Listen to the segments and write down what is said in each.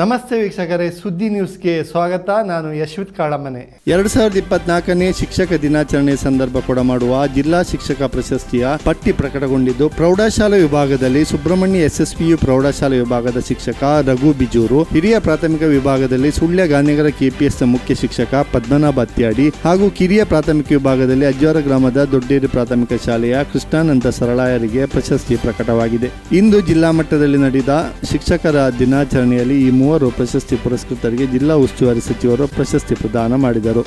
ನಮಸ್ತೆ ವೀಕ್ಷಕರೇ, ಸುದ್ದಿ ನ್ಯೂಸ್ಗೆ ಸ್ವಾಗತ. ನಾನು ಯಶ್ವಿತ್ ಕಾಳಮನೆ ಎರಡು ಸಾವಿರದ ಇಪ್ಪತ್ನಾಲ್ಕನೇ ಶಿಕ್ಷಕ ದಿನಾಚರಣೆ ಸಂದರ್ಭ ಕೊಡಮಾಡುವ ಜಿಲ್ಲಾ ಶಿಕ್ಷಕ ಪ್ರಶಸ್ತಿಯ ಪಟ್ಟಿ ಪ್ರಕಟಗೊಂಡಿದ್ದು, ಪ್ರೌಢಶಾಲಾ ವಿಭಾಗದಲ್ಲಿ ಸುಬ್ರಹ್ಮಣ್ಯ ಎಸ್ಎಸ್ಪಿಯು ಪ್ರೌಢಶಾಲಾ ವಿಭಾಗದ ಶಿಕ್ಷಕ ರಘು ಬಿಜೂರು, ಹಿರಿಯ ಪ್ರಾಥಮಿಕ ವಿಭಾಗದಲ್ಲಿ ಸುಳ್ಯ ಗಾಂಧಿನಗರ ಕೆಪಿಎಸ್ ಮುಖ್ಯ ಶಿಕ್ಷಕ ಪದ್ಮನಾಭ ಅತ್ಯಾಡಿ ಹಾಗೂ ಕಿರಿಯ ಪ್ರಾಥಮಿಕ ವಿಭಾಗದಲ್ಲಿ ಅಜ್ಜಾರ ಗ್ರಾಮದ ದೊಡ್ಡೇರಿ ಪ್ರಾಥಮಿಕ ಶಾಲೆಯ ಕೃಷ್ಣಾನಂದ ಸರಳಾಯರಿಗೆ ಪ್ರಶಸ್ತಿ ಪ್ರಕಟವಾಗಿದೆ. ಇಂದು ಜಿಲ್ಲಾ ಮಟ್ಟದಲ್ಲಿ ನಡೆದ ಶಿಕ್ಷಕರ ದಿನಾಚರಣೆಯಲ್ಲಿ ಈ ಮೂವರು ಪ್ರಶಸ್ತಿ ಪುರಸ್ಕೃತರಿಗೆ ಜಿಲ್ಲಾ ಉಸ್ತುವಾರಿ ಸಚಿವರು ಪ್ರಶಸ್ತಿ ಪ್ರದಾನ ಮಾಡಿದರು.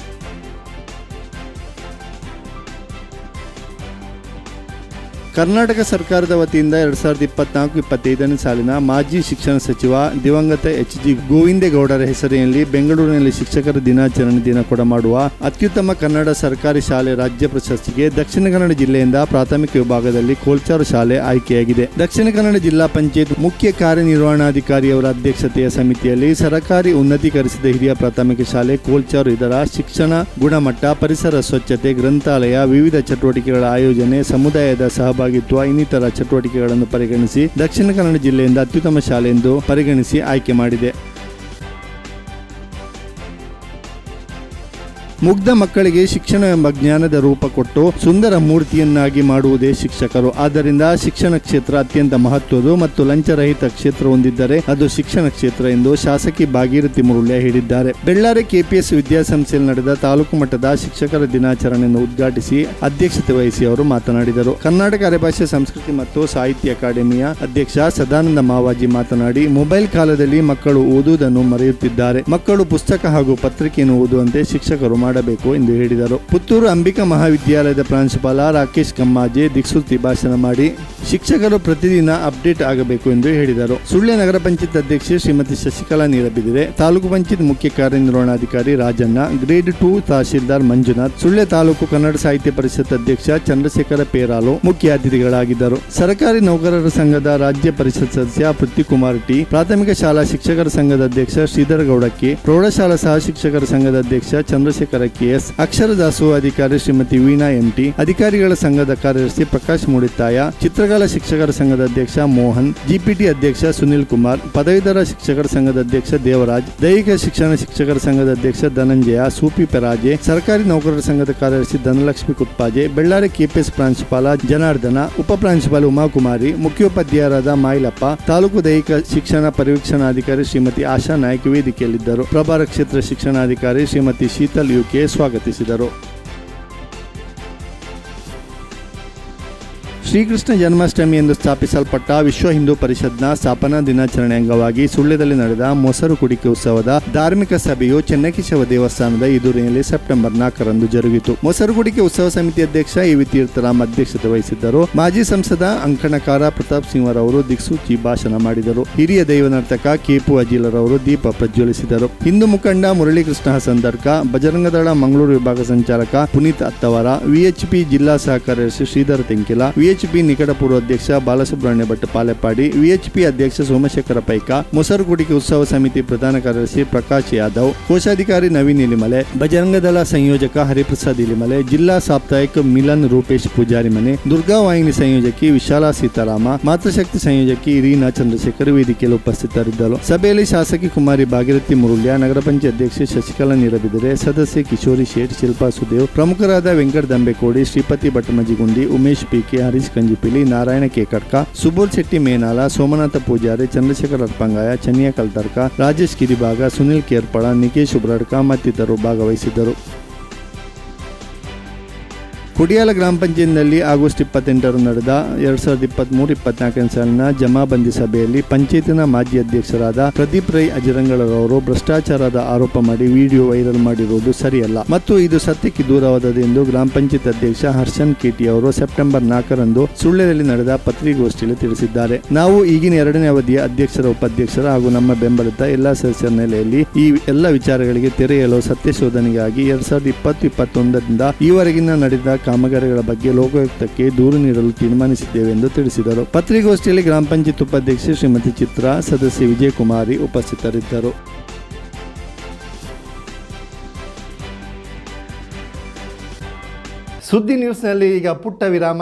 ಕರ್ನಾಟಕ ಸರ್ಕಾರದ ವತಿಯಿಂದ ಎರಡ್ ಸಾವಿರದ ಇಪ್ಪತ್ನಾಲ್ಕು ಇಪ್ಪತ್ತೈದನೇ ಸಾಲಿನ ಮಾಜಿ ಶಿಕ್ಷಣ ಸಚಿವ ದಿವಂಗತ ಎಚ್ ಜಿ ಗೋವಿಂದೇಗೌಡರ ಹೆಸರಿನಲ್ಲಿ ಬೆಂಗಳೂರಿನಲ್ಲಿ ಶಿಕ್ಷಕರ ದಿನಾಚರಣೆ ದಿನ ಕೊಡಮಾಡುವ ಅತ್ಯುತ್ತಮ ಕನ್ನಡ ಸರ್ಕಾರಿ ಶಾಲೆ ರಾಜ್ಯ ಪ್ರಶಸ್ತಿಗೆ ದಕ್ಷಿಣ ಕನ್ನಡ ಜಿಲ್ಲೆಯಿಂದ ಪ್ರಾಥಮಿಕ ವಿಭಾಗದಲ್ಲಿ ಕೋಲ್ಚಾರು ಶಾಲೆ ಆಯ್ಕೆಯಾಗಿದೆ. ದಕ್ಷಿಣ ಕನ್ನಡ ಜಿಲ್ಲಾ ಪಂಚಾಯತ್ ಮುಖ್ಯ ಕಾರ್ಯನಿರ್ವಹಣಾಧಿಕಾರಿಯವರ ಅಧ್ಯಕ್ಷತೆಯ ಸಮಿತಿಯಲ್ಲಿ ಸರಕಾರಿ ಉನ್ನತೀಕರಿಸಿದ ಹಿರಿಯ ಪ್ರಾಥಮಿಕ ಶಾಲೆ ಕೋಲ್ಚಾರು ಇದರ ಶಿಕ್ಷಣ ಗುಣಮಟ್ಟ, ಪರಿಸರ ಸ್ವಚ್ಛತೆ, ಗ್ರಂಥಾಲಯ, ವಿವಿಧ ಚಟುವಟಿಕೆಗಳ ಆಯೋಜನೆ, ಸಮುದಾಯದ ಸಹಭಾಗಿತ್ವ ಇನ್ನಿತರ ಚಟುವಟಿಕೆಗಳನ್ನು ಪರಿಗಣಿಸಿ ದಕ್ಷಿಣ ಕನ್ನಡ ಜಿಲ್ಲೆಯಿಂದ ಅತ್ಯುತ್ತಮ ಶಾಲೆ ಎಂದು ಪರಿಗಣಿಸಿ ಆಯ್ಕೆ ಮಾಡಿದೆ. ಮುಗ್ಧ ಮಕ್ಕಳಿಗೆ ಶಿಕ್ಷಣ ಎಂಬ ಜ್ಞಾನದ ರೂಪ ಕೊಟ್ಟು ಸುಂದರ ಮೂರ್ತಿಯನ್ನಾಗಿ ಮಾಡುವುದೇ ಶಿಕ್ಷಕರು. ಆದ್ದರಿಂದ ಶಿಕ್ಷಣ ಕ್ಷೇತ್ರ ಅತ್ಯಂತ ಮಹತ್ವದ್ದು ಮತ್ತು ಲಂಚರಹಿತ ಕ್ಷೇತ್ರ ಹೊಂದಿದ್ದರೆ ಅದು ಶಿಕ್ಷಣ ಕ್ಷೇತ್ರ ಎಂದು ಶಾಸಕಿ ಭಾಗೀರಥಿ ಮುರುಳ್ಯ ಹೇಳಿದ್ದಾರೆ. ಬೆಳ್ಳಾರಿ ಕೆಪಿಎಸ್ ವಿದ್ಯಾಸಂಸ್ಥೆಯಲ್ಲಿ ನಡೆದ ತಾಲೂಕು ಮಟ್ಟದ ಶಿಕ್ಷಕರ ದಿನಾಚರಣೆಯನ್ನು ಉದ್ಘಾಟಿಸಿ ಅಧ್ಯಕ್ಷತೆ ವಹಿಸಿ ಅವರು ಮಾತನಾಡಿದರು. ಕರ್ನಾಟಕ ಅರೆಭಾಷೆ, ಸಂಸ್ಕೃತಿ ಮತ್ತು ಸಾಹಿತ್ಯ ಅಕಾಡೆಮಿಯ ಅಧ್ಯಕ್ಷ ಸದಾನಂದ ಮಾವಾಜಿ ಮಾತನಾಡಿ, ಮೊಬೈಲ್ ಕಾಲದಲ್ಲಿ ಮಕ್ಕಳು ಓದುವುದನ್ನು ಮರೆಯುತ್ತಿದ್ದಾರೆ. ಮಕ್ಕಳು ಪುಸ್ತಕ ಹಾಗೂ ಪತ್ರಿಕೆಯನ್ನು ಓದುವಂತೆ ಶಿಕ್ಷಕರು ಮಾಡಬೇಕು ಎಂದು ಹೇಳಿದರು. ಪುತ್ತೂರು ಅಂಬಿಕಾ ಮಹಾವಿದ್ಯಾಲಯದ ಪ್ರಾಂಶುಪಾಲ ರಾಕೇಶ್ ಕಮ್ಮಾಜಿ ದಿಕ್ಸೂತಿ ಭಾಷಣ ಮಾಡಿ ಶಿಕ್ಷಕರು ಪ್ರತಿದಿನ ಅಪ್ಡೇಟ್ ಆಗಬೇಕು ಎಂದು ಹೇಳಿದರು. ಸುಳ್ಯ ನಗರ ಪಂಚಾಯತ್ ಅಧ್ಯಕ್ಷೆ ಶ್ರೀಮತಿ ಶಶಿಕಲಾ ನೀರಬಿದಿರೆ ತಾಲೂಕು ಪಂಚಾಯತ್ ಮುಖ್ಯ ಕಾರ್ಯನಿರ್ವಹಣಾಧಿಕಾರಿ ರಾಜಣ್ಣ, ಗ್ರೇಡ್ ಟೂ ತಹಶೀಲ್ದಾರ್ ಮಂಜುನಾಥ್, ಸುಳ್ಯ ತಾಲೂಕು ಕನ್ನಡ ಸಾಹಿತ್ಯ ಪರಿಷತ್ ಅಧ್ಯಕ್ಷ ಚಂದ್ರಶೇಖರ ಪೇರಾಲು ಮುಖ್ಯ ಅತಿಥಿಗಳಾಗಿದ್ದರು ಸರ್ಕಾರಿ ನೌಕರರ ಸಂಘದ ರಾಜ್ಯ ಪರಿಷತ್ ಸದಸ್ಯ ಪೃಥ್ವಿಕುಮಾರ್ ಟಿ, ಪ್ರಾಥಮಿಕ ಶಾಲಾ ಶಿಕ್ಷಕರ ಸಂಘದ ಅಧ್ಯಕ್ಷ ಶ್ರೀಧರ ಗೌಡಕ್ಕೆ ಪ್ರೌಢಶಾಲಾ ಸಹ ಶಿಕ್ಷಕರ ಸಂಘದ ಅಧ್ಯಕ್ಷ ಚಂದ್ರಶೇಖರ ಕೆಎಸ್ ಅಕ್ಷರ ದಾಸೋಹ ಅಧಿಕಾರಿ ಶ್ರೀಮತಿ ವೀಣಾ ಎಂಟಿ, ಅಧಿಕಾರಿಗಳ ಸಂಘದ ಕಾರ್ಯದರ್ಶಿ ಪ್ರಕಾಶ್ ಮೂಡಿತಾಯ ಚಿತ್ರಕಲಾ ಶಿಕ್ಷಕರ ಸಂಘದ ಅಧ್ಯಕ್ಷ ಮೋಹನ್, ಜಿಪಿಟಿ ಅಧ್ಯಕ್ಷ ಸುನಿಲ್ ಕುಮಾರ್, ಪದವೀಧರ ಶಿಕ್ಷಕರ ಸಂಘದ ಅಧ್ಯಕ್ಷ ದೇವರಾಜ್, ದೈಹಿಕ ಶಿಕ್ಷಣ ಶಿಕ್ಷಕರ ಸಂಘದ ಅಧ್ಯಕ್ಷ ಧನಂಜಯ, ಸೂಪಿ ಪೆರಾಜೆ, ಸರ್ಕಾರಿ ನೌಕರರ ಸಂಘದ ಕಾರ್ಯದರ್ಶಿ ಧನಲಕ್ಷ್ಮಿ ಕುಪ್ಪಾಜೆ, ಬೆಳ್ಳಾರಿ ಕೆಪಿಎಸ್ ಪ್ರಾಂಶುಪಾಲ ಜನಾರ್ದನ, ಉಪ ಪ್ರಾಂಶುಪಾಲ ಉಮಾಕುಮಾರಿ, ಮುಖ್ಯೋಪಾಧ್ಯಾಯರಾದ ಮಾಯಿಲಪ್ಪ, ತಾಲೂಕು ದೈಹಿಕ ಶಿಕ್ಷಣ ಪರಿವೀಕ್ಷಣಾಧಿಕಾರಿ ಶ್ರೀಮತಿ ಆಶಾ ನಾಯ್ಕ ವೇದಿಕೆಯಲ್ಲಿದ್ದರು. ಪ್ರಭಾರ ಕ್ಷೇತ್ರ ಶಿಕ್ಷಣಾಧಿಕಾರಿ ಶ್ರೀಮತಿ ಶೀತಲ್ ಯುಕೆ ಸ್ವಾಗತಿಸಿದರು. ಶ್ರೀಕೃಷ್ಣ ಜನ್ಮಾಷ್ಟಮಿ ಎಂದು ಸ್ಥಾಪಿಸಲ್ಪಟ್ಟ ವಿಶ್ವ ಹಿಂದೂ ಪರಿಷತ್ನ ಸ್ಥಾಪನಾ ದಿನಾಚರಣೆ ಅಂಗವಾಗಿ ಸುಳ್ಯದಲ್ಲಿ ನಡೆದ ಮೊಸರು ಕುಡಿಕೆ ಉತ್ಸವದ ಧಾರ್ಮಿಕ ಸಭೆಯು ಚೆನ್ನಕೇಶವ ದೇವಸ್ಥಾನದ ಎದುರಿನಲ್ಲಿ ಸೆಪ್ಟೆಂಬರ್ ನಾಲ್ಕರಂದು ಜರುಗಿತು. ಮೊಸರು ಕುಡಿಕೆ ಉತ್ಸವ ಸಮಿತಿ ಅಧ್ಯಕ್ಷ ಎ ವಿ ತೀರ್ಥರಾಮ್ ಅಧ್ಯಕ್ಷತೆ ವಹಿಸಿದ್ದರು. ಮಾಜಿ ಸಂಸದ ಅಂಕಣಕಾರ ಪ್ರತಾಪ್ ಸಿಂಹರವರು ದಿಕ್ಸೂಚಿ ಭಾಷಣ ಮಾಡಿದರು. ಹಿರಿಯ ದೈವ ನರ್ತಕ ಕೆಪು ಅಜೀಲರವರು ದೀಪ ಪ್ರಜ್ವಲಿಸಿದರು. ಹಿಂದೂ ಮುಖಂಡ ಮುರಳೀಕೃಷ್ಣ ಹಸಂದರ್ಕ ಬಜರಂಗದಳ ಮಂಗಳೂರು ವಿಭಾಗ ಸಂಚಾಲಕ ಪುನೀತ್ ಅತ್ತವರ, ವಿಎಚ್ಪಿ ಜಿಲ್ಲಾ ಸಹ ಕಾರ್ಯದರ್ಶಿ ಶ್ರೀಧರ ತೆಂಕಿಲ ವಿಎಚ್ಪಿ ನಿಕಟಪೂರ್ವ ಅಧ್ಯಕ್ಷ ಬಾಲಸುಬ್ರಹ್ಮಣ್ಯ ಭಟ್ ಪಾಲೆಪಾಡಿ, ವಿಎಚ್ಪಿ ಅಧ್ಯಕ್ಷ ಸೋಮಶೇಖರ ಪೈಕ ಮೊಸರು ಕುಡಿಕೆ ಉತ್ಸವ ಸಮಿತಿ ಪ್ರಧಾನ ಕಾರ್ಯದರ್ಶಿ ಪ್ರಕಾಶ್ ಯಾದವ್, ಕೋಶಾಧಿಕಾರಿ ನವೀನ್ ಇಲಿಮಲೆ ಬಜರಂಗದಳ ಸಂಯೋಜಕ ಹರಿಪ್ರಸಾದ್ ಇಲಿಮಲೆ, ಜಿಲ್ಲಾ ಸಾಪ್ತಾಹಿಕ ಮಿಲನ್ ರೂಪೇಶ್ ಪೂಜಾರಿ ಮನೆ, ದುರ್ಗಾ ವಾಹಿನಿ ಸಂಯೋಜಕಿ ವಿಶಾಲಾ ಸೀತಾರಾಮ, ಮಾತೃಶಕ್ತಿ ಸಂಯೋಜಕಿ ರೀನಾ ಚಂದ್ರಶೇಖರ್ ವೇದಿಕೆಯಲ್ಲಿ ಉಪಸ್ಥಿತರಿದ್ದರು. ಸಭೆಯಲ್ಲಿ ಶಾಸಕಿ ಕುಮಾರಿ ಭಾಗೀರಥಿ ಮುರುಳ್ಯ, ನಗರ ಪಂಚಾಯತ್ ಅಧ್ಯಕ್ಷೆ ಶಶಿಕಲಾ ನೀರಬಿದರೆ, ಸದಸ್ಯೆ ಕಿಶೋರಿ ಶೇಟ್, ಶಿಲ್ಪಾ ಸುದೇವ್, ಪ್ರಮುಖರಾದ ವೆಂಕಟ ದಂಬೆಕೋಡಿ ಶ್ರೀಪತಿ ಭಟ್ಟಮಜಿಗುಂಡಿ ಉಮೇಶ್ ಪಿಕೆ ಹರೀಶ್ ಕಂಜಿಪಿಲಿ ನಾರಾಯಣ ಕೇಕಡ್ಕ, ಸುಬೋಲ್ ಶೆಟ್ಟಿ ಮೇನಾಲ, ಸೋಮನಾಥ ಪೂಜಾರಿ, ಚಂದ್ರಶೇಖರ್ ಅರ್ಪಂಗಾಯ, ಚನ್ನಿಯ ಕಲ್ತರ್ಕ, ರಾಜೇಶ್ ಕಿರಿಭಾಗ, ಸುನಿಲ್ ಕೇರ್ಪಳ, ನಿಕೇಶ್ ಉಬ್ರಡ್ಕ ಮತ್ತಿತರರು ಭಾಗವಹಿಸಿದ್ದರು. ಕುಡಿಯಾಲ ಗ್ರಾಮ ಪಂಚಾಯತ್ನಲ್ಲಿ ಆಗಸ್ಟ್ ಇಪ್ಪತ್ತೆಂಟರಂದು ನಡೆದ ಎರಡ್ ಸಾವಿರದ ಇಪ್ಪತ್ತ್ಮೂರು ಇಪ್ಪತ್ನಾಲ್ಕನೇ ಸಾಲಿನ ಜಮಾಬಂದಿ ಸಭೆಯಲ್ಲಿ ಪಂಚಾಯತಿನ ಮಾಜಿ ಅಧ್ಯಕ್ಷರಾದ ಪ್ರದೀಪ್ ರೈ ಅಜರಂಗಳರವರು ಭ್ರಷ್ಟಾಚಾರದ ಆರೋಪ ಮಾಡಿ ವಿಡಿಯೋ ವೈರಲ್ ಮಾಡಿರುವುದು ಸರಿಯಲ್ಲ. ಮತ್ತು ಇದು ಸತ್ಯಕ್ಕೆ ದೂರವಾದದ್ದು ಎಂದು ಗ್ರಾಮ ಪಂಚಾಯತ್ ಅಧ್ಯಕ್ಷ ಹರ್ಷನ್ ಕೆಟಿ ಅವರು ಸೆಪ್ಟೆಂಬರ್ ನಾಲ್ಕರಂದು ಸುಳ್ಳ್ಯದಲ್ಲಿ ನಡೆದ ಪತ್ರಿಕಾಗೋಷ್ಠಿಯಲ್ಲಿ ತಿಳಿಸಿದ್ದಾರೆ. ನಾವು ಈಗಿನ ಎರಡನೇ ಅವಧಿಯ ಅಧ್ಯಕ್ಷರ, ಉಪಾಧ್ಯಕ್ಷರ ಹಾಗೂ ನಮ್ಮ ಬೆಂಬಲಿತ ಎಲ್ಲಾ ಸದಸ್ಯರ ನೆಲೆಯಲ್ಲಿ ಈ ಎಲ್ಲ ವಿಚಾರಗಳಿಗೆ ತೆರೆಯಲು ಸತ್ಯ ಶೋಧನೆಗಾಗಿ ಎರಡ್ ಸಾವಿರದ ಇಪ್ಪತ್ತು, ಇಪ್ಪತ್ತೊಂದರಿಂದ ಈವರೆಗಿನ ನಡೆದ ಕಾಮಗಾರಿಗಳ ಬಗ್ಗೆ ಲೋಕಾಯುಕ್ತಕ್ಕೆ ದೂರು ನೀಡಲು ತೀರ್ಮಾನಿಸಿದ್ದೇವೆ ಎಂದು ತಿಳಿಸಿದರು. ಪತ್ರಿಕಾಗೋಷ್ಠಿಯಲ್ಲಿ ಗ್ರಾಮ ಪಂಚಾಯತ್ ಉಪಾಧ್ಯಕ್ಷೆ ಶ್ರೀಮತಿ ಚಿತ್ರ, ಸದಸ್ಯೆ ವಿಜಯಕುಮಾರಿ ಉಪಸ್ಥಿತರಿದ್ದರು. ಸುದ್ದಿ ನ್ಯೂಸ್ನಲ್ಲಿ ಈಗ ಪುಟ್ಟ ವಿರಾಮ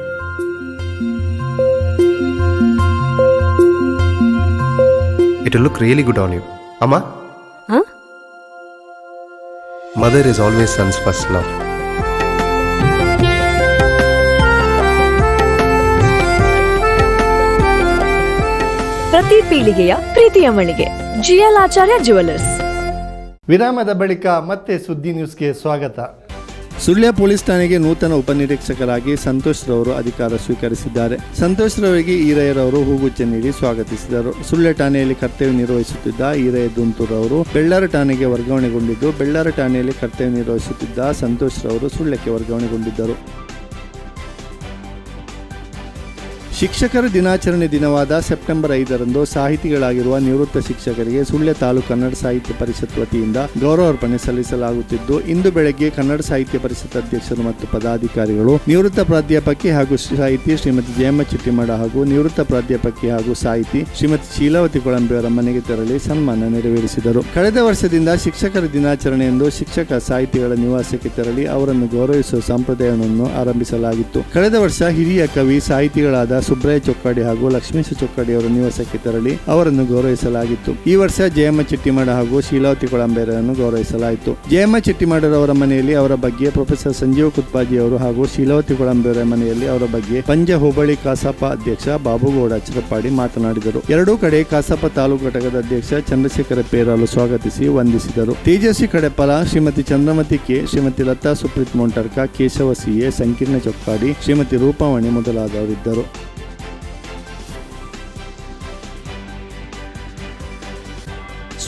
It look really good on you ಅಮ್ಮ ಹ? Mother is always sons first love ಪ್ರತಿ ಪೀಳಿಗೆಯ ಪ್ರೀತಿಯ ಮಳಿಗೆ. ಜಿಎಲ್ ಆಚಾರ್ಯ ಜುವೆಲ್ಲರ್ಸ್ ವಿರಾಮದ ಬಳಿಕ ಮತ್ತೆ ಸುದ್ದಿ ನ್ಯೂಸ್ಗೆ ಸ್ವಾಗತ. ಸುಳ್ಯ ಪೊಲೀಸ್ ಠಾಣೆಗೆ ನೂತನ ಉಪನಿರೀಕ್ಷಕರಾಗಿ ಸಂತೋಷ್ ರವರು ಅಧಿಕಾರ ಸ್ವೀಕರಿಸಿದ್ದಾರೆ. ಸಂತೋಷ್ ರವರಿಗೆ ಈರಯ್ಯರವರು ಹೂಗುಚ್ಛ ನೀಡಿ ಸ್ವಾಗತಿಸಿದರು. ಸುಳ್ಯ ಠಾಣೆಯಲ್ಲಿ ಕರ್ತವ್ಯ ನಿರ್ವಹಿಸುತ್ತಿದ್ದ ಈರಯ್ಯ ದುಂತೂರ್ ಅವರು ಬೆಳ್ಳಾರ ಠಾಣೆಗೆ ವರ್ಗಾವಣೆಗೊಂಡಿದ್ದು, ಬೆಳ್ಳಾರ ಠಾಣೆಯಲ್ಲಿ ಕರ್ತವ್ಯ ನಿರ್ವಹಿಸುತ್ತಿದ್ದ ಸಂತೋಷ್ ರವರು ಸುಳ್ಯಕ್ಕೆ ವರ್ಗಾವಣೆಗೊಂಡಿದ್ದರು. ಶಿಕ್ಷಕರ ದಿನಾಚರಣೆ ದಿನವಾದ ಸೆಪ್ಟೆಂಬರ್ ಐದರಂದು ಸಾಹಿತಿಗಳಾಗಿರುವ ನಿವೃತ್ತ ಶಿಕ್ಷಕರಿಗೆ ಸುಳ್ಯ ತಾಲೂಕು ಕನ್ನಡ ಸಾಹಿತ್ಯ ಪರಿಷತ್ ವತಿಯಿಂದ ಗೌರವಾರ್ಪಣೆ ಸಲ್ಲಿಸಲಾಗುತ್ತಿದ್ದು, ಇಂದು ಬೆಳಗ್ಗೆ ಕನ್ನಡ ಸಾಹಿತ್ಯ ಪರಿಷತ್ ಅಧ್ಯಕ್ಷರು ಮತ್ತು ಪದಾಧಿಕಾರಿಗಳು, ನಿವೃತ್ತ ಪ್ರಾಧ್ಯಾಪಕಿ ಹಾಗೂ ಸಾಹಿತಿ ಶ್ರೀಮತಿ ಜಯಮ್ಮ ಚಿಟ್ಟಿಮಡ ಹಾಗೂ ನಿವೃತ್ತ ಪ್ರಾಧ್ಯಾಪಕಿ ಹಾಗೂ ಸಾಹಿತಿ ಶ್ರೀಮತಿ ಶೀಲಾವತಿ ಕೊಳಂಬೆಯವರ ಮನೆಗೆ ತೆರಳಿ ಸನ್ಮಾನ ನೆರವೇರಿಸಿದರು. ಕಳೆದ ವರ್ಷದಿಂದ ಶಿಕ್ಷಕರ ದಿನಾಚರಣೆಯಂದು ಶಿಕ್ಷಕ ಸಾಹಿತಿಗಳ ನಿವಾಸಕ್ಕೆ ತೆರಳಿ ಅವರನ್ನು ಗೌರವಿಸುವ ಸಂಪ್ರದಾಯವನ್ನು ಆರಂಭಿಸಲಾಗಿತ್ತು. ಕಳೆದ ವರ್ಷ ಹಿರಿಯ ಕವಿ, ಸಾಹಿತಿಗಳಾದ ಸುಬ್ರಾಯ ಚೊಕ್ಕಾಡಿ ಹಾಗೂ ಲಕ್ಷ್ಮೀಶ ಚೊಕ್ಕಾಡಿ ಅವರ ನಿವಾಸಕ್ಕೆ ತೆರಳಿ ಅವರನ್ನು ಗೌರವಿಸಲಾಗಿತ್ತು. ಈ ವರ್ಷ ಜಯಮ್ಮ ಚಿಟ್ಟಿಮಾಡ ಹಾಗೂ ಶೀಲಾವತಿ ಕೊಳಂಬೇರನ್ನು ಗೌರವಿಸಲಾಯಿತು. ಜಯಮ್ಮ ಚಿಟ್ಟಿಮಾಡರವರ ಮನೆಯಲ್ಲಿ ಅವರ ಬಗ್ಗೆ ಪ್ರೊಫೆಸರ್ ಸಂಜೀವ್ ಕುತ್ಪಾಜಿ ಅವರು ಹಾಗೂ ಶೀಲಾವತಿ ಕೊಳಂಬೇರ ಮನೆಯಲ್ಲಿ ಅವರ ಬಗ್ಗೆ ಪಂಜ ಹೋಬಳಿ ಕಸಾಪ ಅಧ್ಯಕ್ಷ ಬಾಬುಗೌಡ ಚಿರಪ್ಪಾಡಿ ಮಾತನಾಡಿದರು. ಎರಡೂ ಕಡೆ ಕಸಾಪ ತಾಲೂಕು ಘಟಕದ ಅಧ್ಯಕ್ಷ ಚಂದ್ರಶೇಖರ ಪೇರಾಲು ಸ್ವಾಗತಿಸಿ ವಂದಿಸಿದರು. ತೇಜಸ್ವಿ ಕಡೆಪಲ ಶ್ರೀಮತಿ ಚಂದ್ರಮತಿ ಕೆ, ಶ್ರೀಮತಿ ಲತಾ ಸುಪ್ರೀತ್ ಮೊಂಟರ್ಕ, ಕೇಶವ ಸಿಎ ಸಂಕೀರ್ಣ ಚೊಕ್ಕಾಡಿ ಶ್ರೀಮತಿ ರೂಪಾವಣಿ ಮೊದಲಾದವರಿದ್ದರು.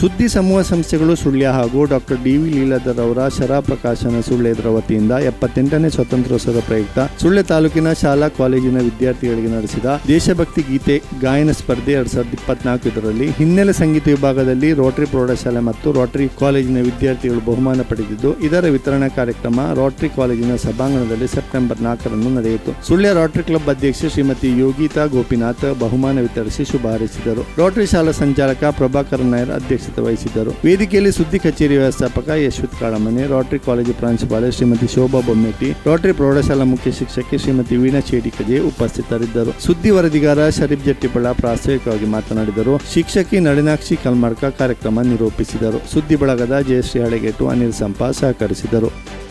ಸುದ್ದಿ ಸಮೂಹ ಸಂಸ್ಥೆಗಳು ಸುಳ್ಯ ಹಾಗೂ ಡಾಕ್ಟರ್ ಡಿ ವಿ ಲೀಲಾಧರ್ ಅವರ ಶರಾ ಪ್ರಕಾಶನ ಸುಳ್ಯದ್ರ ವತಿಯಿಂದ ಎಪ್ಪತ್ತೆಂಟನೇ ಸ್ವಾತಂತ್ರ್ಯೋತ್ಸವದ ಪ್ರಯುಕ್ತ ಸುಳ್ಯ ತಾಲೂಕಿನ ಶಾಲಾ ಕಾಲೇಜಿನ ವಿದ್ಯಾರ್ಥಿಗಳಿಗೆ ನಡೆಸಿದ ದೇಶಭಕ್ತಿ ಗೀತೆ ಗಾಯನ ಸ್ಪರ್ಧೆ ಎರಡ್ ಸಾವಿರದ ಇಪ್ಪತ್ನಾಲ್ಕು ಇದರಲ್ಲಿ ಹಿನ್ನೆಲೆ ಸಂಗೀತ ವಿಭಾಗದಲ್ಲಿ ರೋಟರಿ ಪ್ರೌಢಶಾಲೆ ಮತ್ತು ರೋಟರಿ ಕಾಲೇಜಿನ ವಿದ್ಯಾರ್ಥಿಗಳು ಬಹುಮಾನ ಪಡೆದಿದ್ದು, ಇದರ ವಿತರಣಾ ಕಾರ್ಯಕ್ರಮ ರೋಟರಿ ಕಾಲೇಜಿನ ಸಭಾಂಗಣದಲ್ಲಿ ಸೆಪ್ಟೆಂಬರ್ ನಾಲ್ಕರಂದು ನಡೆಯಿತು. ಸುಳ್ಯ ರೋಟರಿ ಕ್ಲಬ್ ಅಧ್ಯಕ್ಷೆ ಶ್ರೀಮತಿ ಯೋಗಿತಾ ಗೋಪಿನಾಥ್ ಬಹುಮಾನ ವಿತರಿಸಿ ಶುಭ ಹಾರೈಸಿದರು. ರೋಟರಿ ಶಾಲಾ ಸಂಚಾಲಕ ಪ್ರಭಾಕರ್ ನಾಯರ್ ಅಧ್ಯಕ್ಷತೆ ವಹಿಸಿದ್ದರು ವೇದಿಕೆಯಲ್ಲಿ ಸುದ್ದಿ ಕಚೇರಿ ವ್ಯವಸ್ಥಾಪಕ ಯಶವಂತ್ ಕಾಳಮನೆ, ರೋಟರಿ ಕಾಲೇಜು ಪ್ರಾಂಶುಪಾಲೆ ಶ್ರೀಮತಿ ಶೋಭಾ ಬೊಮ್ಮೆಟ್ಟಿ, ರೋಟರಿ ಪ್ರೌಢಶಾಲಾ ಮುಖ್ಯ ಶಿಕ್ಷಕಿ ಶ್ರೀಮತಿ ವೀಣಾ ಚೇಡಿಕಜೆ ಉಪಸ್ಥಿತರಿದ್ದರು. ಸುದ್ದಿ ವರದಿಗಾರ ಶರೀಫ್ ಜಟ್ಟಿಬಳ ಪ್ರಾಸ್ತಾವಿಕವಾಗಿ ಮಾತನಾಡಿದರು. ಶಿಕ್ಷಕಿ ನಳಿನಾಕ್ಷಿ ಕಲ್ಮಾರ್ಕ ಕಾರ್ಯಕ್ರಮ ನಿರೂಪಿಸಿದರು. ಸುದ್ದಿ ಬಳಗದ ಜಯಶ್ರೀ ಹಳೆಗೇಟು, ಅನಿಲ್ ಸಂಪ ಸಹಕರಿಸಿದರು.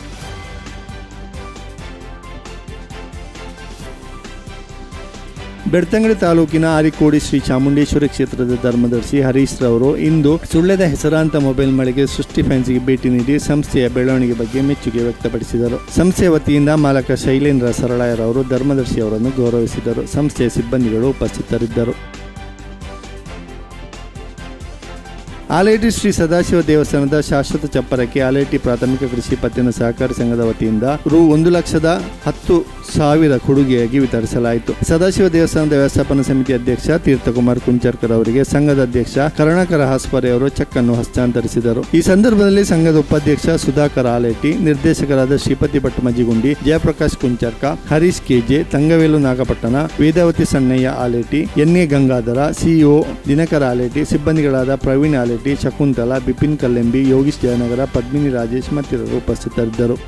ಬೆಳ್ತಂಗಡಿ ತಾಲೂಕಿನ ಆರಿಕೋಡಿ ಶ್ರೀ ಚಾಮುಂಡೇಶ್ವರಿ ಕ್ಷೇತ್ರದ ಧರ್ಮದರ್ಶಿ ಹರೀಶ್ ರವರು ಇಂದು ಸುಳ್ಳದ ಹೆಸರಾಂತ ಮೊಬೈಲ್ ಮಳಿಗೆ ಸೃಷ್ಟಿ ಫ್ಯಾನ್ಸಿಗೆ ಭೇಟಿ ನೀಡಿ ಸಂಸ್ಥೆಯ ಬೆಳವಣಿಗೆ ಬಗ್ಗೆ ಮೆಚ್ಚುಗೆ ವ್ಯಕ್ತಪಡಿಸಿದರು. ಸಂಸ್ಥೆಯ ವತಿಯಿಂದ ಮಾಲಕ ಶೈಲೇಂದ್ರ ಸರಳಾಯರವರು ಧರ್ಮದರ್ಶಿ ಅವರನ್ನು ಗೌರವಿಸಿದರು. ಸಂಸ್ಥೆಯ ಸಿಬ್ಬಂದಿಗಳು ಉಪಸ್ಥಿತರಿದ್ದರು. ಆಲೇಟಿ ಶ್ರೀ ಸದಾಶಿವ ದೇವಸ್ಥಾನದ ಶಾಶ್ವತ ಚಪ್ಪರಕ್ಕೆ ಆಲೇಟಿ ಪ್ರಾಥಮಿಕ ಕೃಷಿ ಪತ್ತಿನ ಸಹಕಾರಿ ಸಂಘದ ವತಿಯಿಂದ ರು ಒಂದು ಲಕ್ಷದ ಹತ್ತು ಸಾವಿರ ಕೊಡುಗೆಯಾಗಿ ವಿತರಿಸಲಾಯಿತು. ಸದಾಶಿವ ದೇವಸ್ಥಾನದ ವ್ಯವಸ್ಥಾಪನಾ ಸಮಿತಿ ಅಧ್ಯಕ್ಷ ತೀರ್ಥಕುಮಾರ್ ಕುಂಚರ್ಕರ್ ಅವರಿಗೆ ಸಂಘದ ಅಧ್ಯಕ್ಷ ಕರುಣಾಕರ ಹಾಸ್ಪರೆ ಅವರು ಚೆಕ್ ಅನ್ನು ಹಸ್ತಾಂತರಿಸಿದರು. ಈ ಸಂದರ್ಭದಲ್ಲಿ ಸಂಘದ ಉಪಾಧ್ಯಕ್ಷ ಸುಧಾಕರ್ ಆಲೇಟಿ, ನಿರ್ದೇಶಕರಾದ Shripati Bhat Majigundi Jayaprakash Kuncharka, Harish KJ, Thangavelu Nagapattana, Vedavathi Sannayya Aleti, N A Gangadhara, CEO Dinakara Aleti, ಸಿಬ್ಬಂದಿಗಳಾದ Praveen Aleti, Shakuntala, Bipin Kallembi, Yogish Jayanagara, Padmini Rajesh ಮತ್ತಿತರರು ಉಪಸ್ಥಿತರಿದ್ದರು.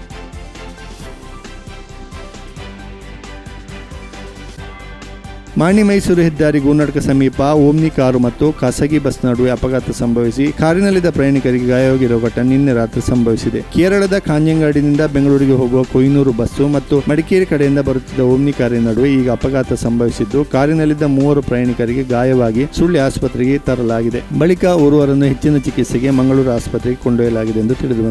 ಮಾಣಿ ಮೈಸೂರು ಹೆದ್ದಾರಿ ಗೂನಡ್ಕ ಸಮೀಪ ಓಮ್ನಿ ಕಾರು ಮತ್ತು ಖಾಸಗಿ ಬಸ್ ನಡುವೆ ಅಪಘಾತ ಸಂಭವಿಸಿ ಕಾರಿನಲ್ಲಿದ್ದ ಪ್ರಯಾಣಿಕರಿಗೆ ಗಾಯವಾಗಿರುವ ಘಟನೆ ನಿನ್ನೆ ರಾತ್ರಿ ಸಂಭವಿಸಿದೆ. ಕೇರಳದ ಕಾಂಜಂಗಾಡಿನಿಂದ ಬೆಂಗಳೂರಿಗೆ ಹೋಗುವ ಕೊಯ್ನೂರು ಬಸ್ಸು ಮತ್ತು ಮಡಿಕೇರಿ ಕಡೆಯಿಂದ ಬರುತ್ತಿದ್ದ ಓಮ್ನಿ ಕಾರಿನ ನಡುವೆ ಈಗ ಅಪಘಾತ ಸಂಭವಿಸಿದ್ದು, ಕಾರಿನಲ್ಲಿದ್ದ ಮೂವರು ಪ್ರಯಾಣಿಕರಿಗೆ ಗಾಯವಾಗಿ ಸುಳ್ಳಿ ಆಸ್ಪತ್ರೆಗೆ ತರಲಾಗಿದೆ. ಬಳಿಕ ಓರ್ವರನ್ನು ಹೆಚ್ಚಿನ ಚಿಕಿತ್ಸೆಗೆ ಮಂಗಳೂರು ಆಸ್ಪತ್ರೆಗೆ ಕೊಂಡೊಯ್ಯಲಾಗಿದೆ ಎಂದು ತಿಳಿದು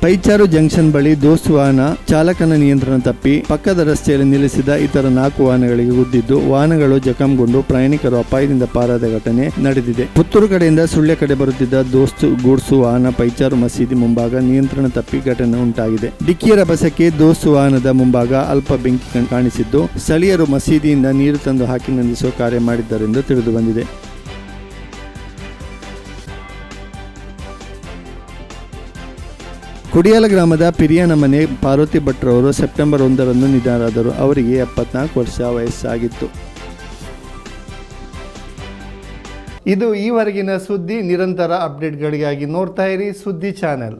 ಪೈಚಾರು ಜಂಕ್ಷನ್ ಬಳಿ ದೋಸ್ತ್ ವಾಹನ ಚಾಲಕನ ನಿಯಂತ್ರಣ ತಪ್ಪಿ ಪಕ್ಕದ ರಸ್ತೆಯಲ್ಲಿ ನಿಲ್ಲಿಸಿದ ಇತರ ನಾಲ್ಕು ವಾಹನಗಳಿಗೆ ಗುದ್ದಿದ್ದು ವಾಹನಗಳು ಜಖಂಗೊಂಡು ಪ್ರಯಾಣಿಕರು ಅಪಾಯದಿಂದ ಪಾರಾದ ಘಟನೆ ನಡೆದಿದೆ. ಪುತ್ತೂರು ಕಡೆಯಿಂದ ಸುಳ್ಯ ಕಡೆ ಬರುತ್ತಿದ್ದ ದೋಸ್ತ್ ಗೂಡ್ಸು ವಾಹನ ಪೈಚಾರು ಮಸೀದಿ ಮುಂಭಾಗ ನಿಯಂತ್ರಣ ತಪ್ಪಿ ಘಟನೆ ಉಂಟಾಗಿದೆ. ಡಿಕ್ಕಿಯ ರಭಸಕ್ಕೆ ದೋಸ್ತ್ ವಾಹನದ ಮುಂಭಾಗ ಅಲ್ಪ ಬೆಂಕಿ ಕಣ್- ಕಾಣಿಸಿದ್ದು, ಸ್ಥಳೀಯರು ಮಸೀದಿಯಿಂದ ನೀರು ತಂದು ಹಾಕಿ ನಂದಿಸುವ ಕಾರ್ಯ ಮಾಡಿದ್ದಾರೆಂದು ತಿಳಿದು ಬಂದಿದೆ. ಕುಡಿಯಾಲ ಗ್ರಾಮದ ಪಿರಿಯನ ಮನೆ ಪಾರ್ವತಿ ಭಟ್ರವರು ಸೆಪ್ಟೆಂಬರ್ ಒಂದರಂದು ನಿಧನರಾದರು. ಅವರಿಗೆ ಎಪ್ಪತ್ನಾಲ್ಕು ವರ್ಷ ವಯಸ್ಸಾಗಿತ್ತು. ಇದು ಈವರೆಗಿನ ಸುದ್ದಿ. ನಿರಂತರ ಅಪ್ಡೇಟ್ಗಳಿಗಾಗಿ ನೋಡ್ತಾ ಇರಿ ಸುದ್ದಿ ಚಾನೆಲ್.